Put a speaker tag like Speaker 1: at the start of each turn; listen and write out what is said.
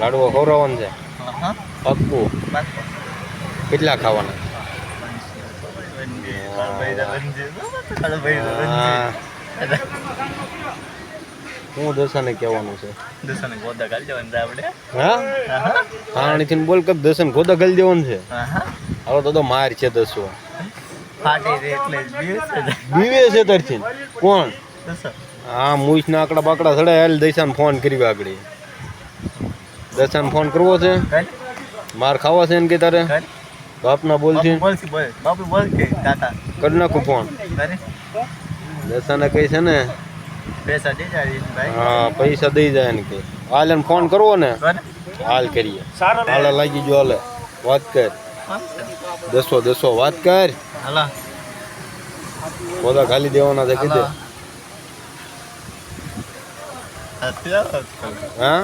Speaker 1: લાડવો ખવડાવવાનો છે. પક્કું. કેટલા ખાવાના? હા. દર્શને કહેવાનું છે. હા? પાણીથી બોલ કે દર્શન ગોદા ગલી દેવાનું છે. હવે તો તો માર છે દસો. બીવે છે. તરથી કોણ? હા મૂછ ના આકડા બાકડા સડે હાલ દર્શન ફોન કરી આગળ. દર્શન ફોન કરવો છે. માર ખાવા છે ને કે તારે? બાપના બોલ છે.
Speaker 2: બાપુ બોલ. કે કાકા
Speaker 1: કરી નાખું ફોન. દર્શન કઈ કહી છે ને
Speaker 2: પૈસા દે જાય
Speaker 1: હા પૈસા દઈ જાય ને કે. હાલ એને ફોન કરવો ને હાલ કરીએ. હાલે લાગી જો હાલે. વાત કર. દસો દસો વાત કર.
Speaker 2: હાલા.
Speaker 1: બધા ખાલી દેવાના છે કીધે. હા?